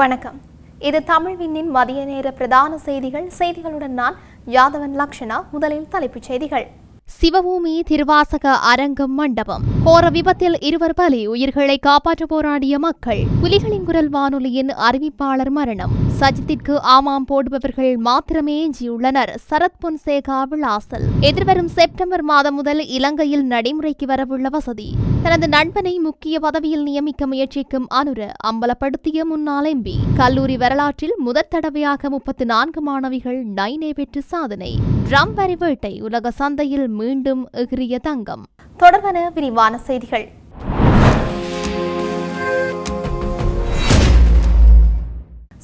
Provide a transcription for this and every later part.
வணக்கம். இது தமிழ் விண்ணின் மதிய நேர பிரதான செய்திகள். செய்திகளுடன் நான் யாதவன் லக்ஷனா. முதலில் தலைப்புச் செய்திகள். சிவபூமி திருவாசக அரங்கம் மண்டபம். கோர விபத்தில் இருவர் பலி. உயிர்களை காப்பாற்ற போராடிய மக்கள். புலிகளின் குரல் வானொலியின் அறிவிப்பாளர் மரணம். சஜித்திற்கு ஆமாம் போடுபவர்கள் மாத்திரமே எஞ்சியுள்ளனர். சரத் பொன்சேகா விளாசல். எதிர்வரும் செப்டம்பர் மாதம் முதல் இலங்கையில் நடைமுறைக்கு வரவுள்ள வசதி. தனது நண்பனை முக்கிய பதவியில் நியமிக்க முயற்சிக்கும் அனுர அம்பலப்படுத்திய முன்னாள் எம்பி. கல்லூரி வரலாற்றில் முதற் தடவையாக முப்பத்து நான்கு மாணவிகள் நைனே பெற்று சாதனை. ட்ரம் வரி வேட்டை உலக சந்தையில் மீண்டும் எகிரிய தங்கம். தொடர்பான விரிவான செய்திகள்.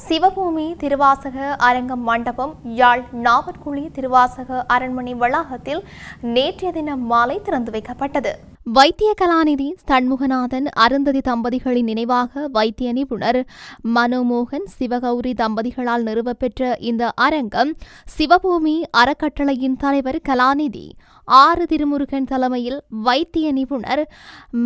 சிவபூமி திருவாசக அரங்கம் மண்டபம் யாழ் நாவற்குழி திருவாசக அரண்மனை வளாகத்தில் நேற்றைய தினம் மாலை திறந்து வைக்கப்பட்டது. வைத்திய கலாநிதி சண்முகநாதன் அருந்ததி தம்பதிகளின் நினைவாக வைத்திய நிபுணர் மனோமோகன் சிவகௌரி தம்பதிகளால் நிறுவப்பெற்ற இந்த அரங்கம் சிவபூமி அறக்கட்டளையின் தலைவர் கலாநிதி ஆறு திருமுருகன் தலைமையில் வைத்திய நிபுணர்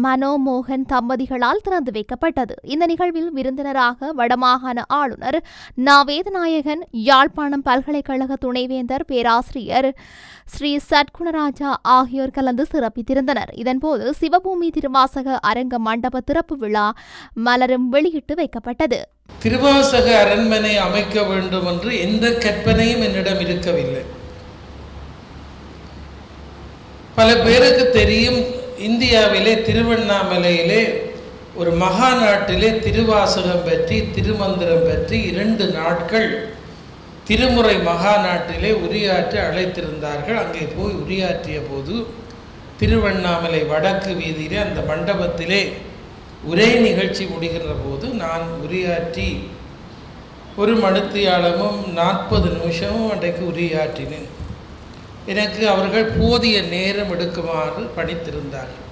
மனோமோகன் தம்பதிகளால் திறந்து வைக்கப்பட்டது. இந்த நிகழ்வில் விருந்தினராக வடமாகாண ஆளுநர் நாவேதநாயகன் யாழ்ப்பாணம் பல்கலைக்கழக துணைவேந்தர் பேராசிரியர் ஸ்ரீ சட்குணராஜா ஆகியோர் கலந்து சிறப்பித்திருந்தனர். இதன்போது சிவபூமி திருவாசக அரங்க மண்டப திறப்பு விழா மலரும் வெளியிட்டு வைக்கப்பட்டது. திருவாசக அரண்மனை அமைக்க வேண்டும் என்று எந்த கற்பனையும் என்னிடம் இருக்கவில்லை. பல பேருக்கு தெரியும் இந்தியாவிலே திருவண்ணாமலையிலே ஒரு மகா நாட்டிலே திருவாசகம் பற்றி திருமந்திரம் பற்றி இரண்டு நாட்கள் திருமுறை மகா நாட்டிலே உரையாற்ற அழைத்திருந்தார்கள். அங்கே போய் உரையாற்றிய போது திருவண்ணாமலை வடக்கு வீதியிலே அந்த மண்டபத்திலே உரை நிகழ்ச்சி முடிகிற போது நான் உரையாற்றி ஒரு மணித்தியாலமும் நாற்பது நிமிஷமும் அன்றைக்கு உரையாற்றினேன். எனக்கு அவர்கள் போதிய நேரம் எடுக்குமாறு படித்திருந்தார்கள்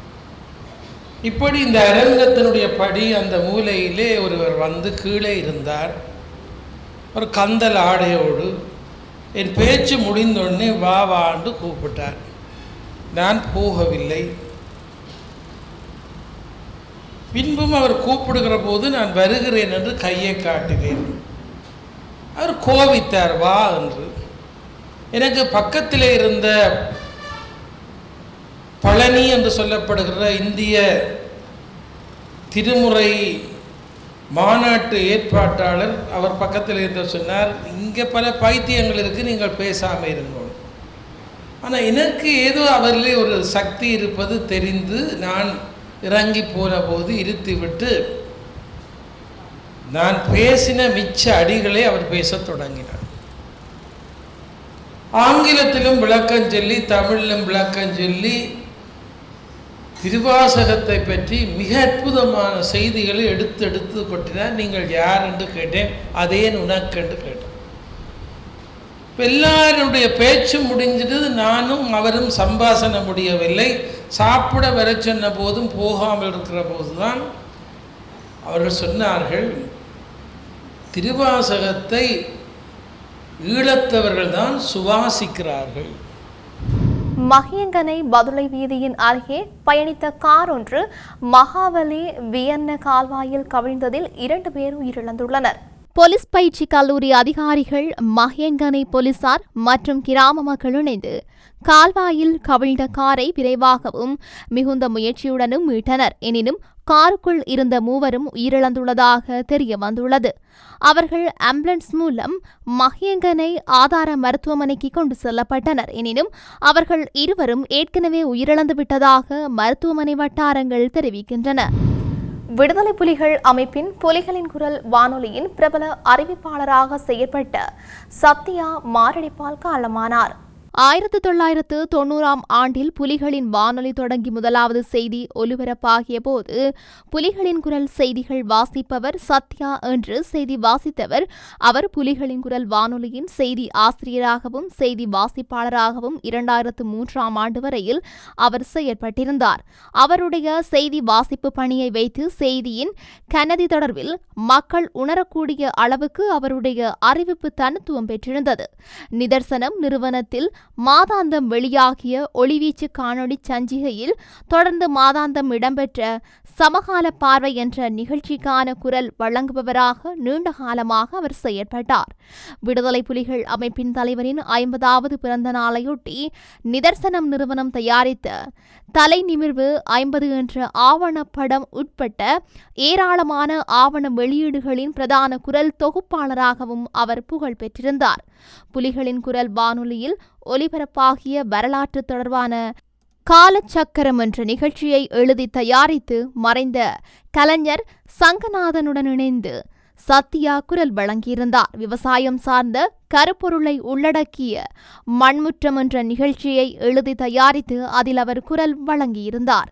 இப்படி இந்த அரங்கத்தினுடைய படி அந்த மூலையிலே ஒருவர் வந்து கீழே இருந்தார். ஒரு கந்தல் ஆடையோடு என் பேச்சு முடிந்தோடனே வா வாண்டு கூப்பிட்டார். நான் போகவில்லை. பின்பும் அவர் கூப்பிடுகிற போது நான் வருகிறேன் என்று கையை காட்டினேன் அவர் கோவித்தார் வா என்று. எனக்கு பக்கத்தில் இருந்த பழனி என்று சொல்லப்படுகிற இந்திய திருமுறை மாநாட்டு ஏற்பாட்டாளர் அவர் பக்கத்தில் இருந்து சொன்னார் இங்கே பல பைத்தியங்கள் இருக்குது நீங்கள் பேசாமல் இருங்கள் ஆனால் எனக்கு ஏதோ அவரிலே ஒரு சக்தி இருப்பது தெரிந்து நான் இறங்கி போன போது இருத்திவிட்டு நான் பேசின மிச்ச அடிகளை அவர் பேசத் தொடங்கினார். ஆங்கிலத்திலும் விளக்கம் சொல்லி தமிழிலும் விளக்கம் சொல்லி திருவாசகத்தை பற்றி மிக அற்புதமான செய்திகளை எடுத்து எடுத்து கொட்டினார். நீங்கள் யார் என்று கேட்டேன். அதேன் உனக்கு என்று கேட்டேன். எல்லாருடைய பேச்சு முடிஞ்சிட்டு நானும் அவரும் சம்பாசன முடியவில்லை. சாப்பிட வர சொன்ன போதும் போகாமல் இருக்கிற போதுதான் அவர்கள் சொன்னார்கள் திருவாசகத்தை ஈழத்தவர்கள் தான் சுவாசிக்கிறார்கள். மகியங்கனை பதுளை வீதியின் அருகே பயணித்த கார் ஒன்று மகாவலி வியன்ன கால்வாயில் கவிழ்ந்ததில் இரண்டு பேர் உயிரிழந்துள்ளனர். போலீஸ் பயிற்சி கல்லூரி அதிகாரிகள் மகியங்கனை போலீசார் மற்றும் கிராம மக்கள் இணைந்து கால்வாயில் கவிழ்ந்த காரை விரைவாகவும் மிகுந்த முயற்சியுடனும் மீட்டனர். எனினும் காருக்குள் இருந்த மூவரும் உயிரிழந்துள்ளதாக தெரிய வந்துள்ளது அவர்கள் ஆம்புலன்ஸ் மூலம் மஹியங்கனை ஆதார மருத்துவமனைக்கு கொண்டு செல்லப்பட்டனர். எனினும் அவர்கள் இருவரும் ஏற்கனவே உயிரிழந்து விட்டதாக மருத்துவமனை வட்டாரங்கள் தெரிவிக்கின்றன. விடுதலை புலிகள் அமைப்பின் புலிகளின் குரல் வானொலியின் பிரபல அறிவிப்பாளராக செயற்பட்ட சத்யா மாரடைப்பால் காலமானார். ஆயிரத்து தொள்ளாயிரத்து தொண்ணூறாம் ஆண்டில் புலிகளின் வானொலி தொடங்கி முதலாவது செய்தி ஒலிபரப்பாகிய போது புலிகளின் குரல் செய்திகள் வாசிப்பவர் சத்யா என்று செய்தி வாசித்தவர். அவர் புலிகளின் குரல் வானொலியின் செய்தி ஆசிரியராகவும் செய்தி வாசிப்பாளராகவும் இரண்டாயிரத்து மூன்றாம் ஆண்டு வரையில் அவர் செயற்பட்டிருந்தார். அவருடைய செய்தி வாசிப்பு பணியை வைத்து செய்தியின் கனதி தொடர்பில் மக்கள் உணரக்கூடிய அளவுக்கு அவருடைய அறிவிப்பு தனித்துவம் பெற்றிருந்தது. நிதர்சனம் நிறுவனத்தில் மாதாந்தம் வெளியாகிய ஒளிவீச்சு காணொளி சஞ்சிகையில் தொடர்ந்து மாதாந்தம் இடம்பெற்ற சமகால பார்வை என்ற நிகழ்ச்சிக்கான குரல் வழங்குபவராக நீண்ட காலமாக அவர் செயற்பட்டார். விடுதலை புலிகள் அமைப்பின் தலைவரின் ஐம்பதாவது பிறந்த நாளையொட்டி நிதர்சனம் நிறுவனம் தயாரித்த தலை நிமிர்வு ஐம்பது என்ற ஆவணப்படம் உட்பட்ட ஏராளமான ஆவண வெளியீடுகளின் பிரதான குரல் தொகுப்பாளராகவும் அவர் புகழ் பெற்றிருந்தார். புலிகளின் குரல் வானொலியில் ஒலிபரப்பாகிய வரலாற்று தொடர்பான காலச்சக்கரம் என்ற நிகழ்ச்சியை எழுதி தயாரித்து மறைந்த கலைஞர் சங்கநாதனுடன் இணைந்து சத்யா குரல் வழங்கியிருந்தார். விவசாயம் சார்ந்த கருப்பொருளை உள்ளடக்கிய மண்முற்றம் என்ற நிகழ்ச்சியை எழுதி தயாரித்து அதில் அவர் குரல் வழங்கியிருந்தார்.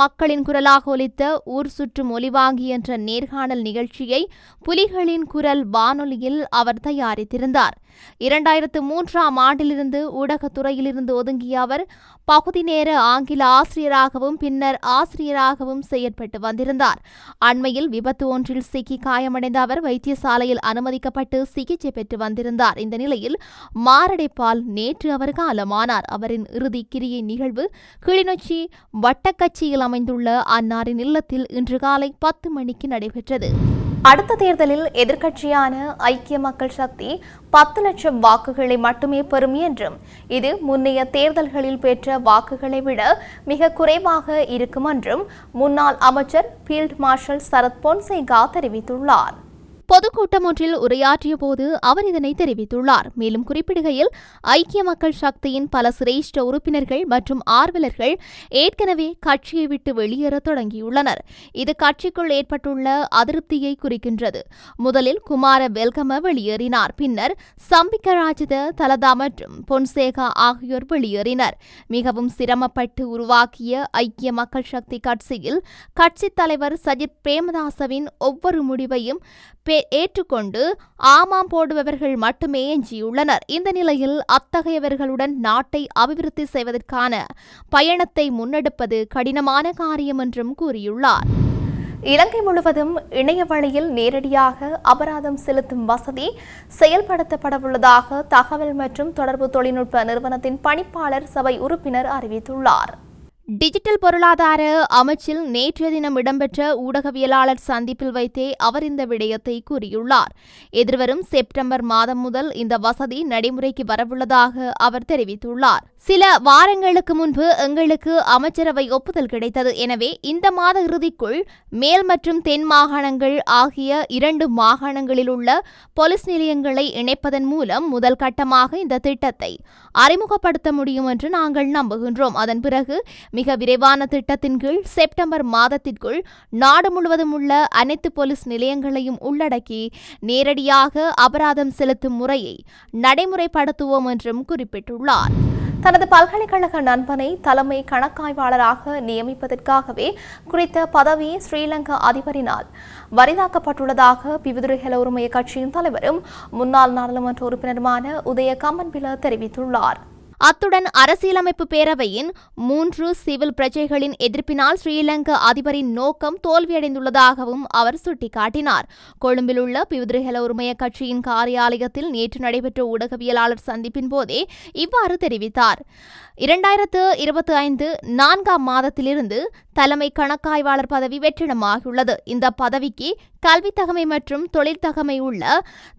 மக்களின் குரலாக ஒலித்த ஊர் சுற்றும் ஒலிவாங்கி என்ற நேர்காணல் நிகழ்ச்சியை புலிகளின் குரல் வானொலியில் அவர் தயாரித்திருந்தார். இரண்டாயிரத்து மூன்றாம் ஆண்டிலிருந்து ஊடகத்துறையிலிருந்து ஒதுங்கிய அவர் பகுதி நேர ஆங்கில ஆசிரியராகவும் பின்னர் ஆசிரியராகவும் செயற்பட்டு வந்திருந்தார். அண்மையில் விபத்து ஒன்றில் சிக்கி காயமடைந்த அவர் வைத்தியசாலையில் அனுமதிக்கப்பட்டு சிகிச்சை பெற்று வந்திருந்தார். இந்த நிலையில் மாரடைப்பால் நேற்று அவர் காலமானார். அவரின் இறுதி கிரியை நிகழ்வு கிளிநொச்சி வட்டக்கட்சியில் அமைந்துள்ள அன்னாரின் இல்லத்தில் இன்று காலை பத்து மணிக்கு நடைபெற்றது. அடுத்த தேர்தலில் எதிர்க்கட்சியான ஐக்கிய மக்கள் சக்தி பத்து லட்சம் வாக்குகளை மட்டுமே பெறும் என்றும் இது முன்னைய தேர்தல்களில் பெற்ற வாக்குகளை விட மிக குறைவாக இருக்கும் என்றும் முன்னாள் அமைச்சர் ஃபீல்ட் மார்ஷல் சரத் பொன்சேகா தெரிவித்துள்ளார். பொதுக்கூட்டம் ஒன்றில் உரையாற்றிய போது அவர் இதனை தெரிவித்துள்ளார். மேலும் குறிப்பிடுகையில் ஐக்கிய மக்கள் சக்தியின் பல சிரேஷ்ட உறுப்பினர்கள் மற்றும் ஆர்வலர்கள் ஏற்கனவே கட்சியை விட்டு வெளியேற தொடங்கியுள்ளனர். இது கட்சிக்குள் ஏற்பட்டுள்ள அதிருப்தியை குறிக்கின்றது. முதலில் குமார வெல்கம வெளியேறினார். பின்னர் சம்பிக்க ராஜித தலதா மற்றும் பொன்சேகா ஆகியோர் வெளியேறினர். மிகவும் சிரமப்பட்டு உருவாக்கிய ஐக்கிய மக்கள் சக்தி கட்சியில் கட்சித் தலைவர் சஜித் பிரேமதாசவின் ஒவ்வொரு முடிவையும் ஏற்றுக்கொண்டு ஆமாம் போடுபவர்கள் மட்டுமே எஞ்சியுள்ளனர். இந்த நிலையில் அத்தகையவர்களுடன் நாட்டை அபிவிருத்தி செய்வதற்கான பயணத்தை முன்னெடுப்பது கடினமான காரியம் என்றும் கூறியுள்ளார். இலங்கை முழுவதும் இணைய வழியில் நேரடியாக அபராதம் செலுத்தும் வசதி செயல்படுத்தப்படவுள்ளதாக தகவல் மற்றும் தொடர்பு தொழில்நுட்ப நிறுவனத்தின் பணிப்பாளர் சபை உறுப்பினர் அறிவித்துள்ளார். டிஜிட்டல் பொருளாதார அமைச்சில் நேற்றைய தினம் இடம்பெற்ற ஊடகவியலாளர் சந்திப்பில் வைத்தே அவர் இந்த விடயத்தை கூறியுள்ளார். எதிர்வரும் செப்டம்பர் மாதம் முதல் இந்த வசதி நடைமுறைக்கு வரவுள்ளதாக அவர் தெரிவித்துள்ளார். சில வாரங்களுக்கு முன்பு எங்களுக்கு அமைச்சரவை ஒப்புதல் கிடைத்தது. எனவே இந்த மாத இறுதிக்குள் மேல் மற்றும் தென் மாகாணங்கள் ஆகிய இரண்டு மாகாணங்களில் உள்ள போலீஸ் நிலையங்களை இணைப்பதன் மூலம் முதல் கட்டமாக இந்த திட்டத்தை அறிமுகப்படுத்த முடியும் என்று நாங்கள் நம்புகின்றோம். அதன் பிறகு மிக விரைவான திட்டத்தின் கீழ் செப்டம்பர் மாதத்திற்குள் நாடு முழுவதும் உள்ள அனைத்து போலீஸ் நிலையங்களையும் உள்ளடக்கி நேரடியாக அபராதம் செலுத்தும் முறையை நடைமுறைப்படுத்துவோம் என்றும் குறிப்பிட்டுள்ளார். தனது பல்கலைக்கழக நண்பனை தலைமை கணக்காய்வாளராக நியமிப்பதற்காகவே குறித்த பதவி ஸ்ரீலங்கா அதிபரினால் வரிதாக்கப்பட்டுள்ளதாக பிவிதுரைகள உரிமைய கட்சியின் தலைவரும் முன்னாள் நாடாளுமன்ற உறுப்பினருமான உதய கம்மன்பில தெரிவித்துள்ளார். அத்துடன் அரசியலமைப்பு பேரவையின் மூன்று சிவில் பிரஜைகளின் எதிர்ப்பினால் ஸ்ரீலங்கா அதிபரின் நோக்கம் தோல்வியடைந்துள்ளதாகவும் அவர் சுட்டிக்காட்டினார். கொழும்பில் உள்ள பிவிதிரிஹல உரிமைய கட்சியின் காரியாலயத்தில் நேற்று நடைபெற்ற ஊடகவியலாளர் சந்திப்பின் போதே இவ்வாறு தெரிவித்தார். இரண்டாயிரத்து இருபத்தி ஐந்து நான்காம் மாதத்திலிருந்து தலைமை கணக்காய்வாளர் பதவி வெற்றிடமாகியுள்ளது. இந்த பதவிக்கு கல்வி தகமை மற்றும் தொழில் தகமை உள்ள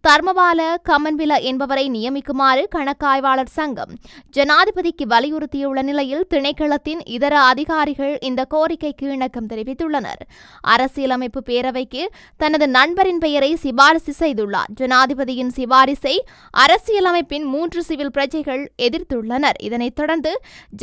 தர்மபால கமன்வில என்பவரை நியமிக்குமாறு கணக்காய்வாளர் சங்கம் ஜனாதிபதிக்கு வலியுறுத்தியுள்ள நிலையில் திணைக்களத்தின் இதர அதிகாரிகள் இந்த கோரிக்கைக்கு இணக்கம் தெரிவித்துள்ளனர். அரசியலமைப்பு பேரவைக்கு தனது நண்பரின் பெயரை சிபாரிசு செய்துள்ளார். ஜனாதிபதியின் சிபாரிசை அரசியலமைப்பின் மூன்று சிவில் பிரஜைகள் எதிர்த்துள்ளனர். இதனைத் தொடர்ந்து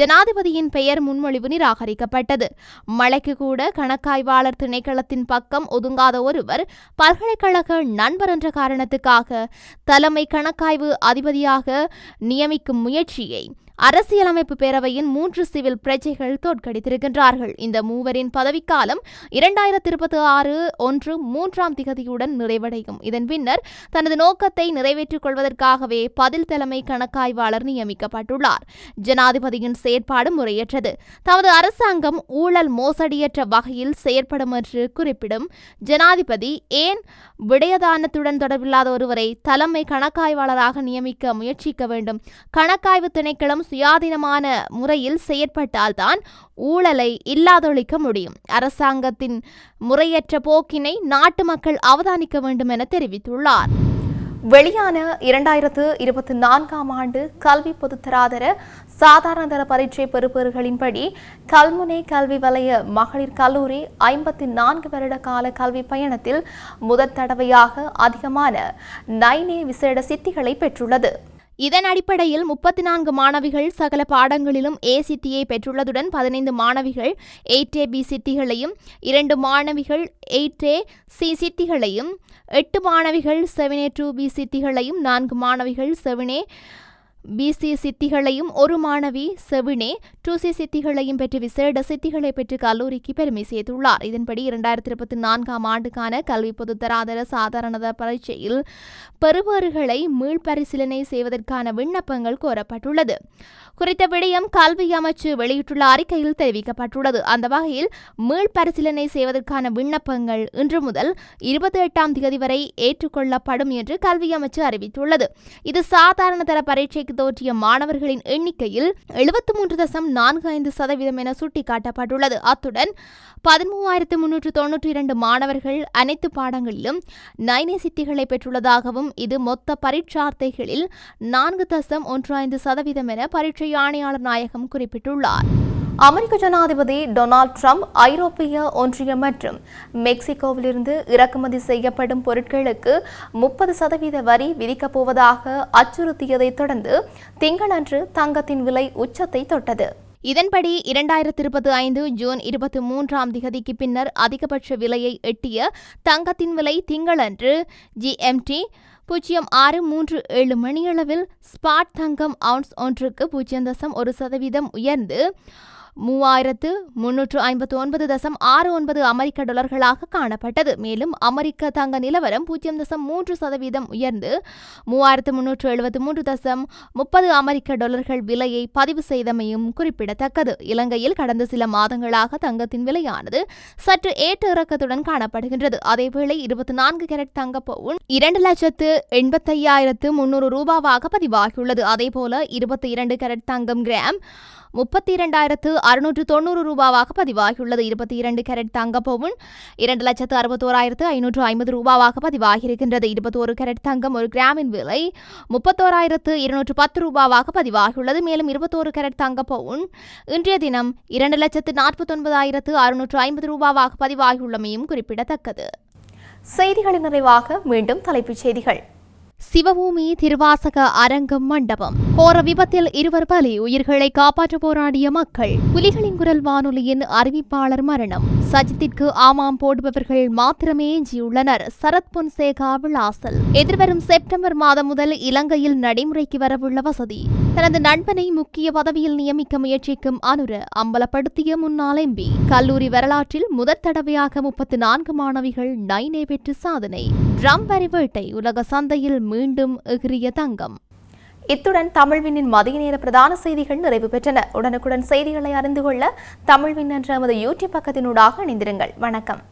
ஜனாதிபதியின் பெயர் முன்மொழிவு நிராகரிக்கப்பட்டது. மழைக்கு கூட கணக்காய்வாளர் திணைக்களத்தின் பக்கம் ஒதுங்காத ஒருவர் பல்கலைக்கழக நண்பர் என்ற காரணத்துக்காக தலைமை கணக்காய்வு அதிபதியாக நியமிக்கும் முயற்சியை அரசியலமைப்பு பேரவையின் மூன்று சிவில் பிரஜைகள் தோற்கடித்திருக்கின்றார்கள். இந்த மூவரின் பதவிக்காலம் இரண்டாயிரத்தி இருபத்தி ஆறு ஒன்று மூன்றாம் திகதியுடன் நிறைவடையும். இதன் பின்னர் தனது நோக்கத்தை நிறைவேற்றிக் கொள்வதற்காகவே பதில் தலைமை கணக்காய்வாளர் நியமிக்கப்பட்டுள்ளார். ஜனாதிபதியின் செயற்பாடு முறையற்றது. தமது அரசாங்கம் ஊழல் மோசடியற்ற வகையில் செயற்படும் என்று குறிப்பிடும் ஜனாதிபதி ஏன் விடயதானத்துடன் தொடர்பில்லாத ஒருவரை தலைமை கணக்காய்வாளராக நியமிக்க முயற்சிக்க வேண்டும்? கணக்காய்வு திணைக்களம் சுயாதீனமான முறையில் செயற்பட்டால்தான் ஊழலை இல்லாதொழிக்க முடியும். அரசாங்கத்தின் முறையற்ற போக்கினை நாட்டு மக்கள் அவதானிக்க வேண்டும் என தெரிவித்துள்ளார். வெளியான இரண்டாயிரத்து இருபத்தி நான்காம் ஆண்டு கல்வி பொதுத்தராதர சாதாரணதர பரீட்சை பெறுபவர்களின்படி கல்முனை கல்வி வலய மகளிர் கல்லூரி ஐம்பத்தி நான்கு வருட கால கல்வி பயணத்தில் முதற் தடவையாக அதிகமான நைனே விசேட சித்திகளை பெற்றுள்ளது. இதன் அடிப்படையில் முப்பத்தி நான்கு மாணவிகள் சகல பாடங்களிலும் ஏ சித்தியை பெற்றுள்ளதுடன் பதினைந்து மாணவிகள் எயிட் ஏ பி சித்திகளையும் இரண்டு மாணவிகள் எயிட் ஏ சி சித்திகளையும் எட்டு மாணவிகள் செவன் ஏ டூ பி சித்திகளையும் நான்கு மாணவிகள் செவன் ஏ பிசி சித்திகளையும் ஒரு மாணவி செவினே டூசி சித்திகளையும் பெற்று விசேட சித்திகளை பெற்று கல்லூரிக்கு பெருமை சேர்த்துள்ளார். இதன்படி இரண்டாயிரத்தி இருபத்தி நான்காம் ஆண்டுக்கான கல்வி பொதுத்தராதர சாதாரணத பரீட்சையில் பெறுபவர்களை மீள்பரிசீலனை செய்வதற்கான விண்ணப்பங்கள் கோரப்பட்டுள்ளது. குறித்த விடயம் கல்வி அமைச்சு வெளியிட்டுள்ள அறிக்கையில் தெரிவிக்கப்பட்டுள்ளது. அந்த வகையில் மீள்பரிசீலனை செய்வதற்கான விண்ணப்பங்கள் இன்று முதல் இருபத்தி எட்டாம் தேதி வரை ஏற்றுக்கொள்ளப்படும் என்று கல்வி அமைச்சு அறிவித்துள்ளது. இது சாதாரண தர பரீட்சைக்கு தோற்றிய மாணவர்களின் எண்ணிக்கையில் எழுபத்தி மூன்று தசம் நான்கு ஐந்து சதவீதம் என சுட்டிக்காட்டப்பட்டுள்ளது. அத்துடன் பதிமூவாயிரத்து முன்னூற்று தொன்னூற்றி இரண்டு மாணவர்கள் அனைத்து பாடங்களிலும் நைனே சித்திகளை பெற்றுள்ளதாகவும் இது மொத்த பரீட்சார்த்தைகளில் நான்கு தசம் ஒன்று ஐந்து சதவீதம் என பரீட்சை ஆணையாளர் நாயகம் குறிப்பிட்டுள்ளார். அமெரிக்க ஜனாதிபதி டொனால்ட் ட்ரம்ப் ஐரோப்பிய ஒன்றியம் மற்றும் மெக்சிகோவிலிருந்து இறக்குமதி செய்யப்படும் பொருட்களுக்கு முப்பது சதவீத வரி விதிக்கப் போவதாக அச்சுறுத்தியதைத் தொடர்ந்து திங்களன்று தங்கத்தின் விலை உச்சத்தை தொட்டது. இதன்படி இரண்டாயிரத்தி இருபத்தி ஐந்து ஜூன் இருபத்தி மூன்றாம் திகதிக்கு பின்னர் அதிகபட்ச விலையை எட்டிய தங்கத்தின் விலை திங்களன்று ஜிஎம்டி பூஜ்ஜியம் ஆறு மூன்று ஏழு மணியளவில் ஸ்பாட் தங்கம் அவுன்ஸ் ஒன்றுக்கு பூஜ்ஜியம் தசம் ஒரு சதவீதம் உயர்ந்து மூவாயிரத்து முன்னூற்று ஐம்பத்து ஒன்பது தசம் ஆறு ஒன்பது அமெரிக்க டாலர்களாக காணப்பட்டது. மேலும் அமெரிக்க தங்க நிலவரம் பூஜ்ஜியம் தசம் மூன்று சதவீதம் உயர்ந்து மூவாயிரத்து முன்னூற்று எழுபத்து மூன்று தசம் முப்பது அமெரிக்க டாலர்கள் விலையை பதிவு செய்தமையும் குறிப்பிடத்தக்கது. இலங்கையில் கடந்த சில மாதங்களாக தங்கத்தின் விலையானது சற்று ஏற்ற இறக்கத்துடன் காணப்படுகின்றது. அதேவேளை இருபத்தி நான்கு கேரட் தங்க பவுன் இரண்டு லட்சத்து எண்பத்தையாயிரத்து முன்னூறு ரூபாவாக பதிவாகியுள்ளது. அதேபோல இருபத்தி இரண்டு கேரட் தங்கம் கிராம் முப்பத்தி இரண்டாயிரத்து அறுநூற்று தொண்ணூறு ரூபாவாக பதிவாகியுள்ளது. இருபத்தி இரண்டு கேரட் தங்க பவுன் இரண்டு லட்சத்து அறுபத்தோராயிரத்து ஐநூற்று ஐம்பது ரூபாவாக பதிவாகியிருக்கின்றது. இருபத்தோரு கேரட் தங்கம் ஒரு கிராமின் விலை முப்பத்தோராயிரத்து இருநூற்று பத்து ரூபாவாக பதிவாகியுள்ளது. மேலும் இருபத்தோரு கேரட் தங்க பவுன் இன்றைய தினம் இரண்டு லட்சத்து நாற்பத்தொன்பதாயிரத்து அறுநூற்று ஐம்பது ரூபாவாக பதிவாகியுள்ளமையும் குறிப்பிடத்தக்கது. செய்திகளின் நிறைவாக மீண்டும் தலைப்புச் செய்திகள். சிவபூமி திருவாசக அரங்கம் மண்டபம். கோர விபத்தில் இருவர் பலி உயிர்களை காப்பாற்ற போராடிய மக்கள். புலிகளின் குரல் வானொலியின் அறிவிப்பாளர் மரணம். சஜித்திற்கு ஆமாம் போடுபவர்கள் மாத்திரமே எஞ்சியுள்ளனர். சரத் பொன்சேகா விளாசல். எதிர்வரும் செப்டம்பர் மாதம் முதல் இலங்கையில் நடைமுறைக்கு வரவுள்ள வசதி. தனது நண்பனை முக்கிய பதவியில் நியமிக்க முயற்சிக்கும் அனுர அம்பலப்படுத்திய முன்னாள் எம்பி கல்லூரி வரலாற்றில் முதற் தடவையாக முப்பத்தி நான்கு மாணவிகள் நைனே பெற்று சாதனை. ட்ரம் வேட்டை உலக சந்தையில் மீண்டும் எகிரிய தங்கம். இத்துடன் தமிழ்வினின் மதிய நேர பிரதான செய்திகள் நிறைவு பெற்றன. உடனுக்குடன் செய்திகளை அறிந்து கொள்ள தமிழ்வின் என்ற எமது யூடியூப் பக்கத்தினூடாக இணைந்திருங்கள். வணக்கம்.